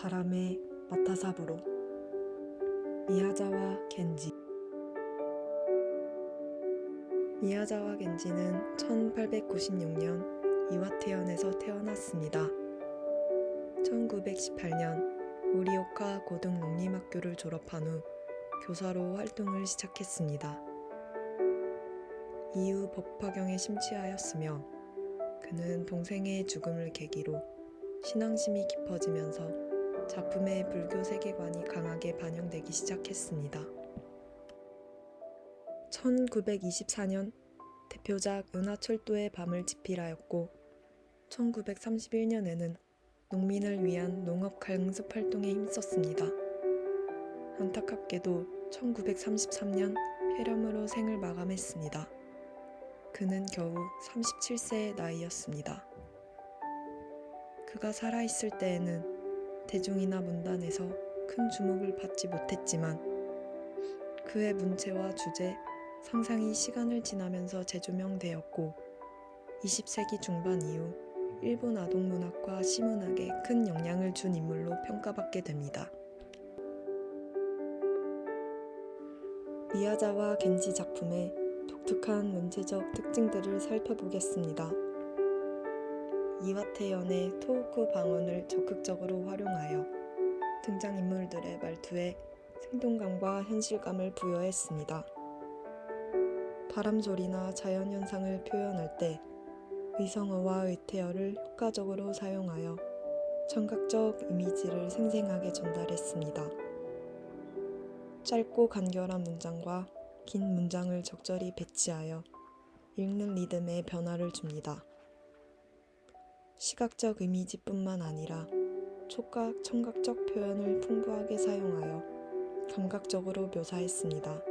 바람의 마타사부로 미야자와 겐지 미야자와 겐지는 1896년 이와테현에서 태어났습니다. 1918년 오리오카 고등농림학교를 졸업한 후 교사로 활동을 시작했습니다. 이후 법화경에 심취하였으며 그는 동생의 죽음을 계기로 신앙심이 깊어지면서 작품의 불교 세계관이 강하게 반영되기 시작했습니다. 1924년 대표작 은하철도의 밤을 집필하였고 1931년에는 농민을 위한 농업 강습 활동에 힘썼습니다. 안타깝게도 1933년 폐렴으로 생을 마감했습니다. 그는 겨우 37세의 나이였습니다. 그가 살아있을 때에는 대중이나 문단에서 큰 주목을 받지 못했지만 그의 문체와 주제, 상상이 시간을 지나면서 재조명되었고 20세기 중반 이후 일본 아동 문학과 시문학에 큰 영향을 준 인물로 평가받게 됩니다. 미야자와 겐지 작품의 독특한 문체적 특징들을 살펴보겠습니다. 이와테연의 토호쿠 방언을 적극적으로 활용하여 등장인물들의 말투에 생동감과 현실감을 부여했습니다. 바람소리나 자연현상을 표현할 때 의성어와 의태어를 효과적으로 사용하여 청각적 이미지를 생생하게 전달했습니다. 짧고 간결한 문장과 긴 문장을 적절히 배치하여 읽는 리듬에 변화를 줍니다. 시각적 이미지뿐만 아니라 촉각, 청각적 표현을 풍부하게 사용하여 감각적으로 묘사했습니다.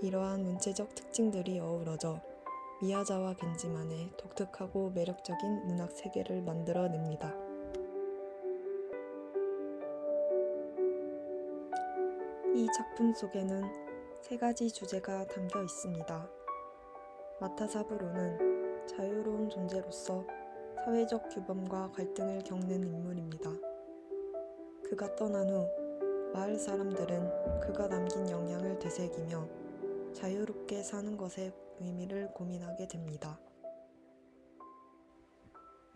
이러한 문체적 특징들이 어우러져 미야자와 겐지만의 독특하고 매력적인 문학 세계를 만들어냅니다. 이 작품 속에는 세 가지 주제가 담겨 있습니다. 마타사부로는 자유로운 존재로서 사회적 규범과 갈등을 겪는 인물입니다. 그가 떠난 후 마을 사람들은 그가 남긴 영향을 되새기며 자유롭게 사는 것의 의미를 고민하게 됩니다.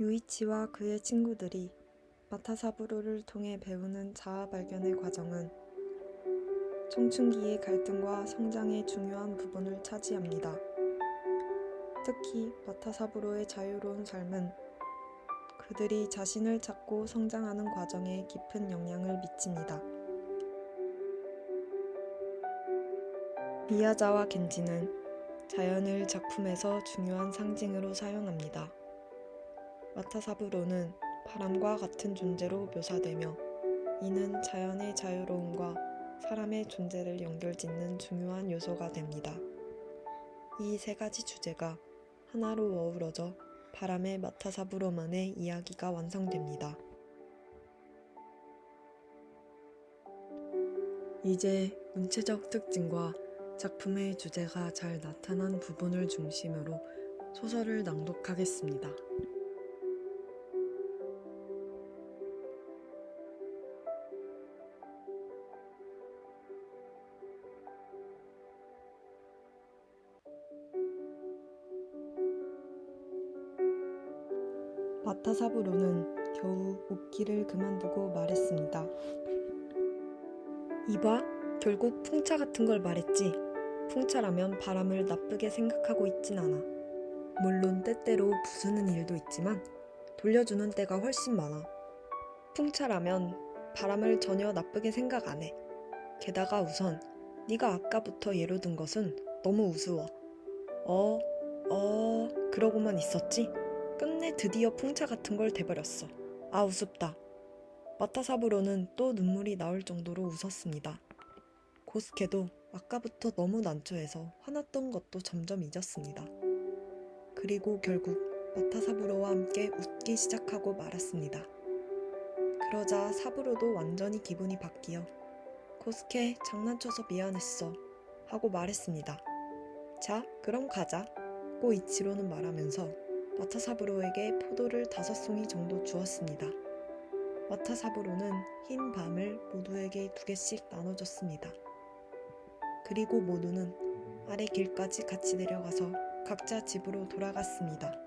유이치와 그의 친구들이 마타사부로를 통해 배우는 자아 발견의 과정은 청춘기의 갈등과 성장의 중요한 부분을 차지합니다. 특히 마타사부로의 자유로운 삶은 그들이 자신을 찾고 성장하는 과정에 깊은 영향을 미칩니다. 미야자와 겐지는 자연을 작품에서 중요한 상징으로 사용합니다. 마타사부로는 바람과 같은 존재로 묘사되며 이는 자연의 자유로움과 사람의 존재를 연결짓는 중요한 요소가 됩니다. 이 세 가지 주제가 하나로 어우러져 바람의 마타사부로만의 이야기가 완성됩니다. 이제 문체적 특징과 작품의 주제가 잘 나타난 부분을 중심으로 소설을 낭독하겠습니다. 마타사부로는 겨우 웃기를 그만두고 말했습니다. 이봐, 결국 풍차 같은 걸 말했지. 풍차라면 바람을 나쁘게 생각하고 있진 않아. 물론 때때로 부수는 일도 있지만 돌려주는 때가 훨씬 많아. 풍차라면 바람을 전혀 나쁘게 생각 안 해. 게다가 우선 네가 아까부터 예로 든 것은 너무 우스워. 어, 어, 그러고만 있었지? 끝내 드디어 풍차 같은 걸 대버렸어. 아, 우습다. 마타사부로는 또 눈물이 나올 정도로 웃었습니다. 고스케도 아까부터 너무 난처해서 화났던 것도 점점 잊었습니다. 그리고 결국 마타사부로와 함께 웃기 시작하고 말았습니다. 그러자 사부로도 완전히 기분이 바뀌어 고스케 장난쳐서 미안했어 하고 말했습니다. 자, 그럼 가자. 고 이치로는 말하면서 마타사부로에게 포도를 다섯 송이 정도 주었습니다. 마타사부로는 흰 밤을 모두에게 두 개씩 나눠줬습니다. 그리고 모두는 아래 길까지 같이 내려가서 각자 집으로 돌아갔습니다.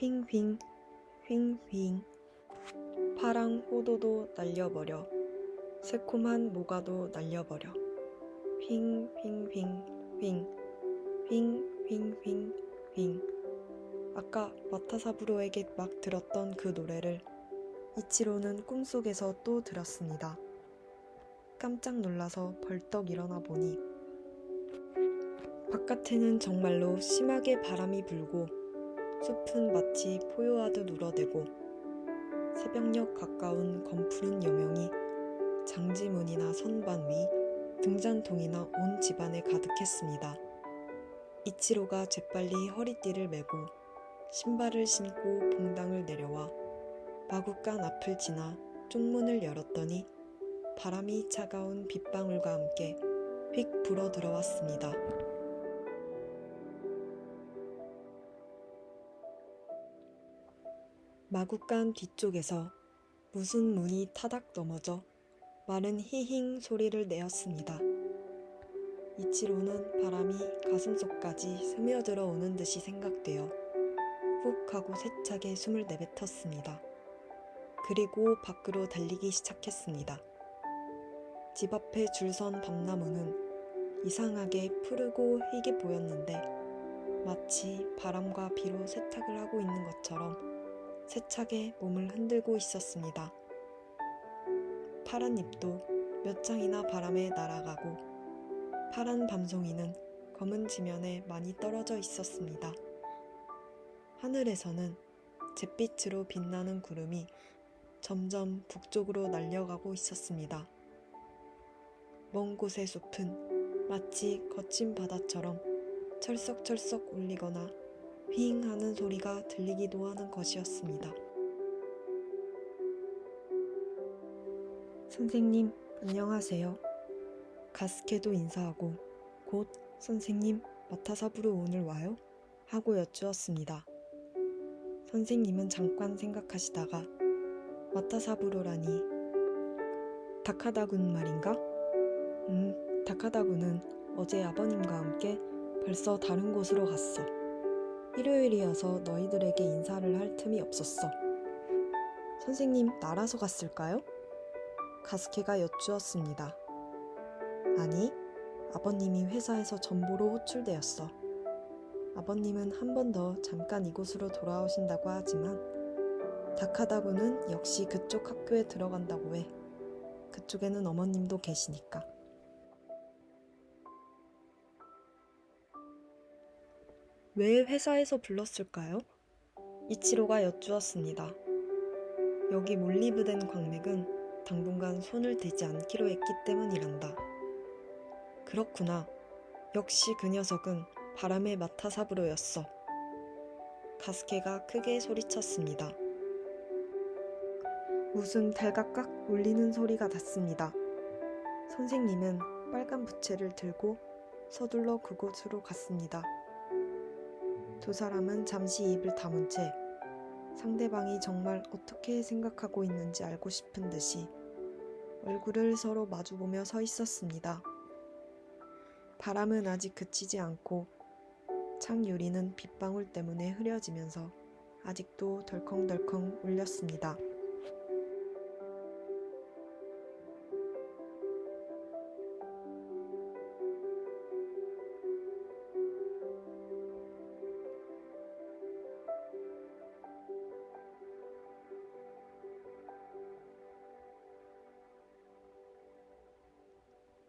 휑휑 휑휑 파랑 호도도 날려버려. 새콤한 모가도 날려버려. 휑휑휑 휑휑휑휑 아까 마타사부로에게 막 들었던 그 노래를 이치로는 꿈속에서 또 들었습니다. 깜짝 놀라서 벌떡 일어나 보니 바깥에는 정말로 심하게 바람이 불고 숲은 마치 포효하듯 울어대고 새벽녘 가까운 검푸른 여명이 장지문이나 선반 위, 등잔통이나 온 집안에 가득했습니다. 이치로가 재빨리 허리띠를 메고 신발을 신고 봉당을 내려와 마구간 앞을 지나 쪽문을 열었더니 바람이 차가운 빗방울과 함께 휙 불어 들어왔습니다. 마구간 뒤쪽에서 무슨 문이 타닥 넘어져 마른 히힝 소리를 내었습니다. 이치로는 바람이 가슴속까지 스며들어 오는 듯이 생각되어 훅 하고 세차게 숨을 내뱉었습니다. 그리고 밖으로 달리기 시작했습니다. 집 앞에 줄선 밤나무는 이상하게 푸르고 희게 보였는데 마치 바람과 비로 세탁을 하고 있는 것처럼 세차게 몸을 흔들고 있었습니다. 파란 잎도 몇 장이나 바람에 날아가고 파란 밤송이는 검은 지면에 많이 떨어져 있었습니다. 하늘에서는 잿빛으로 빛나는 구름이 점점 북쪽으로 날려가고 있었습니다. 먼 곳의 숲은 마치 거친 바다처럼 철썩철썩 울리거나 휘잉 하는 소리가 들리기도 하는 것이었습니다. 선생님, 안녕하세요. 가스케도 인사하고 곧 선생님 마타사부로 오늘 와요? 하고 여쭈었습니다. 선생님은 잠깐 생각하시다가 마타사부로라니 다카다군 말인가? 음, 다카다군은 어제 아버님과 함께 벌써 다른 곳으로 갔어. 일요일이어서 너희들에게 인사를 할 틈이 없었어. 선생님 날아서 갔을까요? 가스케가 여쭈었습니다. 아니, 아버님이 회사에서 전보로 호출되었어. 아버님은 한 번 더 잠깐 이곳으로 돌아오신다고 하지만 다카다구는 역시 그쪽 학교에 들어간다고 해. 그쪽에는 어머님도 계시니까. 왜 회사에서 불렀을까요? 이치로가 여쭈었습니다. 여기 몰리브된 광맥은 당분간 손을 대지 않기로 했기 때문이란다. 그렇구나. 역시 그 녀석은 바람의 마타사부로였어. 가스케가 크게 소리쳤습니다. 무슨 달각각 울리는 소리가 났습니다. 선생님은 빨간 부채를 들고 서둘러 그곳으로 갔습니다. 두 사람은 잠시 입을 다문 채 상대방이 정말 어떻게 생각하고 있는지 알고 싶은 듯이 얼굴을 서로 마주보며 서 있었습니다. 바람은 아직 그치지 않고 창 유리는 빗방울 때문에 흐려지면서 아직도 덜컹덜컹 울렸습니다.